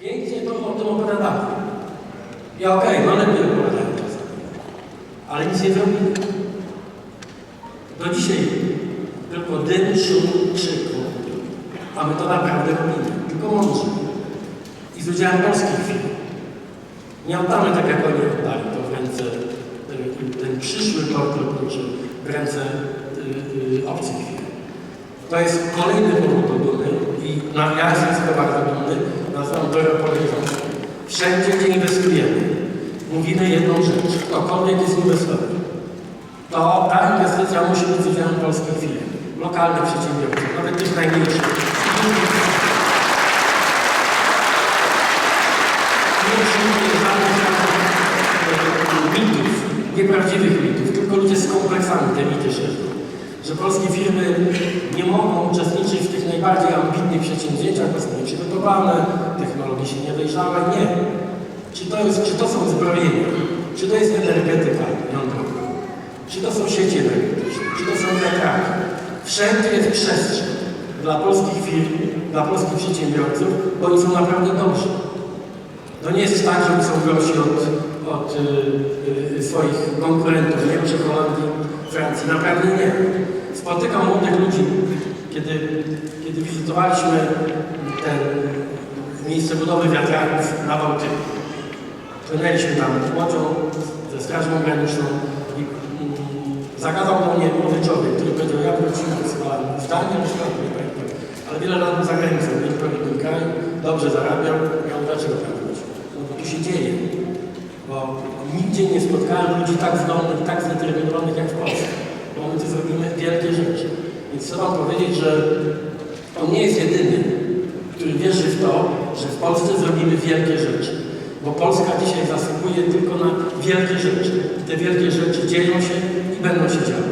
Pięknie to o tym. I okej, no lepiej opowiadają. Ale nic nie zrobili. Do dzisiaj tylko dym, szum, krzyku. A my to naprawdę robimy. Tylko mądrze. I z udziałem polskich firm. Nie oddamy tak jak oni oddali to w ręce, y, ten przyszły port lotniczy w ręce y, y, obcych firm. To jest kolejny powód do dumy i na, ja jestem bardzo dumny, nazywam to reportażem. Wszędzie, gdzie inwestujemy, mówimy jedną rzecz, ktokolwiek jest inwestorem, to ta inwestycja musi być z udziałem polskich firm, lokalnych przedsiębiorców, nawet tych najmniejszych. Nie przyjmuję żadnych mitów, nieprawdziwych mitów, tylko ludzie z kompleksami te mity szerzą. Że polskie firmy nie mogą uczestniczyć w tych najbardziej ambitnych przedsięwzięciach, bo są nieprzygotowane, technologie się nie dojrzałe. Nie. Czy to, jest, czy to są zbrojenia, czy to jest energetyka jądrowa, czy to są sieci energetyczne, czy to są wiatraki. Wszędzie jest przestrzeń dla polskich firm, dla polskich przedsiębiorców, bo oni są naprawdę dobrzy. To nie jest tak, że są gorsi od, od y, y, swoich konkurentów w Niemczech, Holandii, Francji. Naprawdę nie. Spotykam młodych ludzi, kiedy, kiedy wizytowaliśmy ten miejsce budowy wiatraków na Bałtyku. Płynęliśmy tam łodzią ze Strażą Graniczną i mm, zagadał do mnie młody człowiek, który powiedział, ja wróciłem z w Danii, nie pamiętam, ale wiele lat za granicą, w kraju, dobrze zarabiał, ja mówię, dlaczego tam wrócił? No bo tu się dzieje, bo nigdzie nie spotkałem ludzi tak zdolnych, tak zdeterminowanych jak w Polsce, bo my tu zrobimy wielkie rzeczy. Więc chcę Wam powiedzieć, że on nie jest jedyny, który wierzy w to, że w Polsce zrobimy wielkie rzeczy. Bo Polska dzisiaj zasługuje tylko na wielkie rzeczy. Te wielkie rzeczy dzieją się i będą się działy.